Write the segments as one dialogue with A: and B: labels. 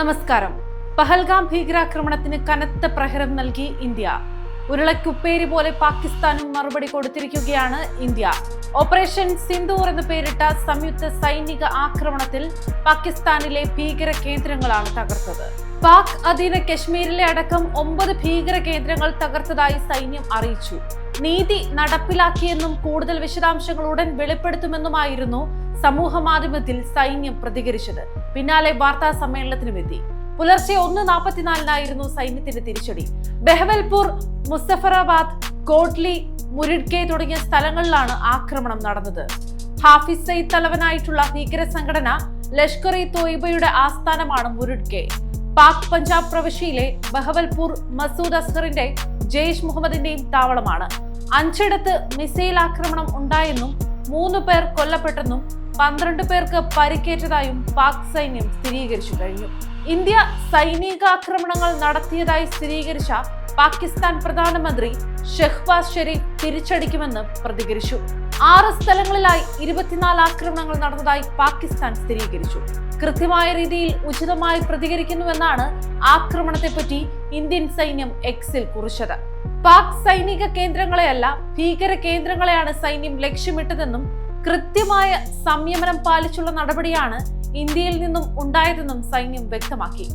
A: നമസ്കാരം. പഹൽഗാം ഭീകരാക്രമണത്തിന് കനത്ത പ്രഹരം നൽകി ഇന്ത്യ. ഉരുളക്കുപ്പേരി പോലെ പാകിസ്ഥാനും മറുപടി കൊടുത്തിരിക്കുകയാണ് ഇന്ത്യ. ഓപ്പറേഷൻ സിന്ദൂർ എന്ന് പേരിട്ട സംയുക്ത സൈനിക ആക്രമണത്തിൽ പാകിസ്ഥാനിലെ ഭീകര കേന്ദ്രങ്ങളാണ് തകർത്തത്. പാക് അധീന കശ്മീരിലെ അടക്കം ഒമ്പത് ഭീകര കേന്ദ്രങ്ങൾ തകർത്തതായി സൈന്യം അറിയിച്ചു. നീതി നടപ്പിലാക്കിയെന്നും കൂടുതൽ വിശദാംശങ്ങൾ ഉടൻ വെളിപ്പെടുത്തുമെന്നുമായിരുന്നു സമൂഹ മാധ്യമത്തിൽ സൈന്യം പ്രതികരിച്ചത്. പിന്നാലെ വാർത്താ സമ്മേളനത്തിനുമെത്തി പുലർച്ചെ ഒന്ന് നാൽപ്പത്തിനാലിനായിരുന്നു സൈന്യത്തിന്റെ തിരിച്ചടി. ബെഹവൽപൂർ മുസഫറാബാദ് കോട്ട്ലി മുരിഡ്കെ തുടങ്ങിയ സ്ഥലങ്ങളിലാണ് ആക്രമണം നടന്നത്. ഹാഫിസ് സയ്യിദ് തലവനായിട്ടുള്ള ഭീകര സംഘടന ലഷ്കർ ഇ തോയിബയുടെ ആസ്ഥാനമാണ് മുരിഡ്കെ. പാക് പഞ്ചാബ് പ്രവിശ്യയിലെ ബഹവൽപൂർ മസൂദ് അസ്ഹറിന്റെ ജെയ്ഷ് മുഹമ്മദിന്റെയും താവളമാണ്. അഞ്ചിടത്ത് മിസൈൽ ആക്രമണം ഉണ്ടായെന്നും മൂന്ന് പേർ കൊല്ലപ്പെട്ടെന്നും പന്ത്രണ്ട് പേർക്ക് പരിക്കേറ്റതായും പാക് സൈന്യം സ്ഥിരീകരിച്ചു കഴിഞ്ഞു. ഇന്ത്യ സൈനികാക്രമണങ്ങൾ നടത്തിയതായി സ്ഥിരീകരിച്ച പാകിസ്ഥാൻ പ്രധാനമന്ത്രി ഷെഹ്ബാസ് ഷെരീഫ് തിരിച്ചടിക്കുമെന്ന് പ്രതികരിച്ചു. ആറ് സ്ഥലങ്ങളിലായി ഇരുപത്തിനാല് ആക്രമണങ്ങൾ നടന്നതായി പാകിസ്ഥാൻ സ്ഥിരീകരിച്ചു. കൃത്യമായ രീതിയിൽ ഉചിതമായി പ്രതികരിക്കുന്നുവെന്നാണ് ആക്രമണത്തെപ്പറ്റി ഇന്ത്യൻ സൈന്യം എക്സിൽ കുറിച്ചത്. പാക് സൈനിക കേന്ദ്രങ്ങളെയല്ല ഭീകര കേന്ദ്രങ്ങളെയാണ് സൈന്യം ലക്ഷ്യമിട്ടതെന്നും കൃത്യമായ സംയമനം പാലിച്ചുള്ള നടപടിയാണ് ഇന്ത്യയിൽ നിന്നും ഉണ്ടായതെന്നും സൈന്യം വ്യക്തമാക്കി.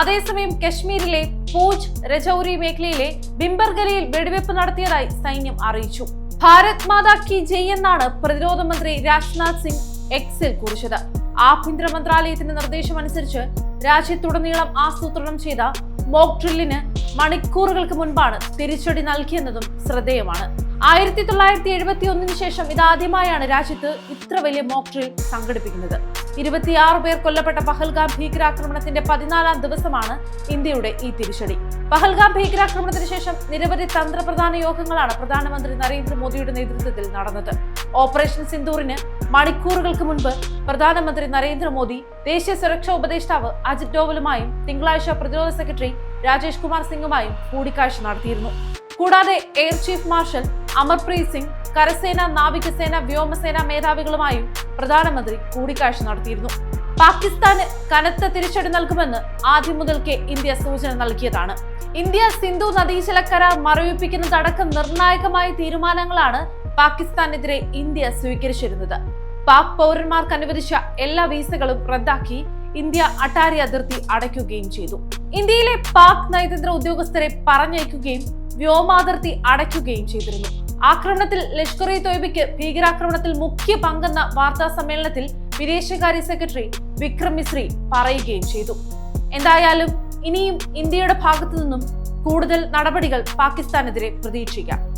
A: അതേസമയം കശ്മീരിലെ പൂജ് രജൌരി മേഖലയിലെ ബിംബർഗലിയിൽ വെടിവെപ്പ് നടത്തിയതായി സൈന്യം അറിയിച്ചു. ഭാരത് മാതാ കി ജയ് എന്നാണ് പ്രതിരോധ മന്ത്രി രാജ്നാഥ് സിംഗ് എക്സിൽ കുറിച്ചത്. ആഭ്യന്തര മന്ത്രാലയത്തിന്റെ നിർദ്ദേശം അനുസരിച്ച് രാജ്യത്തുടനീളം ആസൂത്രണം ചെയ്ത മോക് ഡ്രില്ലിന് മണിക്കൂറുകൾക്ക് മുൻപാണ് തിരിച്ചടി നൽകിയെന്നതും ശ്രദ്ധേയമാണ്. ആയിരത്തി തൊള്ളായിരത്തി എഴുപത്തി ഒന്നിന് ശേഷം ഇതാദ്യമായാണ് രാജ്യത്ത് ഇത്ര വലിയ മോക്ക് ഡ്രിൽ സംഘടിപ്പിക്കുന്നത്. ഇരുപത്തിയാറ് പേർ കൊല്ലപ്പെട്ട പഹൽഗാം ഭീകരാക്രമണത്തിന്റെ പതിനാലാം ദിവസമാണ് ഇന്ത്യയുടെ ഈ തിരിച്ചടി. പഹൽഗാം ഭീകരാക്രമണത്തിന് ശേഷം നിരവധി തന്ത്രപ്രധാന യോഗങ്ങളാണ് പ്രധാനമന്ത്രി നരേന്ദ്രമോദിയുടെ നേതൃത്വത്തിൽ നടന്നത്. ഓപ്പറേഷൻ സിന്ദൂറിന് മണിക്കൂറുകൾക്ക് മുൻപ് പ്രധാനമന്ത്രി നരേന്ദ്രമോദി ദേശീയ സുരക്ഷാ ഉപദേഷ്ടാവ് അജിത് ഡോവലുമായും തിങ്കളാഴ്ച പ്രതിരോധ സെക്രട്ടറി രാജേഷ് കുമാർ സിംഗുമായും കൂടിക്കാഴ്ച നടത്തിയിരുന്നു. കൂടാതെ air chief marshal Amarpreet Singh കരസേന നാവികസേന വ്യോമസേന മേധാവികളുമായും പ്രധാനമന്ത്രി കൂടിക്കാഴ്ച നടത്തിയിരുന്നു. പാകിസ്ഥാന് കനത്ത തിരിച്ചടി നൽകുമെന്ന് ആദ്യം മുതൽക്കേ ഇന്ത്യ സൂചന നൽകിയതാണ്. ഇന്ത്യ സിന്ധു നദീജല കരാർ മറവിപ്പിക്കുന്നതടക്കം നിർണായകമായ തീരുമാനങ്ങളാണ് പാകിസ്ഥാനെതിരെ ഇന്ത്യ സ്വീകരിച്ചിരുന്നത്. പാക് പൗരന്മാർക്ക് അനുവദിച്ച എല്ലാ വീസകളും റദ്ദാക്കി ഇന്ത്യ അട്ടാരി അതിർത്തി അടയ്ക്കുകയും ചെയ്തു. ഇന്ത്യയിലെ പാക് നയതന്ത്ര ഉദ്യോഗസ്ഥരെ പറഞ്ഞയക്കുകയും വ്യോമാതിർത്തി അടയ്ക്കുകയും ചെയ്തിരുന്നു. ആക്രമണത്തിൽ ലഷ്കർ ഇ തോയ്ബയ്ക്ക് ഭീകരാക്രമണത്തിൽ മുഖ്യ പങ്കെന്ന വാർത്താ സമ്മേളനത്തിൽ വിദേശകാര്യ സെക്രട്ടറി വിക്രം മിശ്രി പറയുകയും ചെയ്തു. എന്തായാലും ഇനിയും ഇന്ത്യയുടെ ഭാഗത്തു നിന്നും കൂടുതൽ നടപടികൾ പാകിസ്ഥാനെതിരെ പ്രതീക്ഷിക്കാം.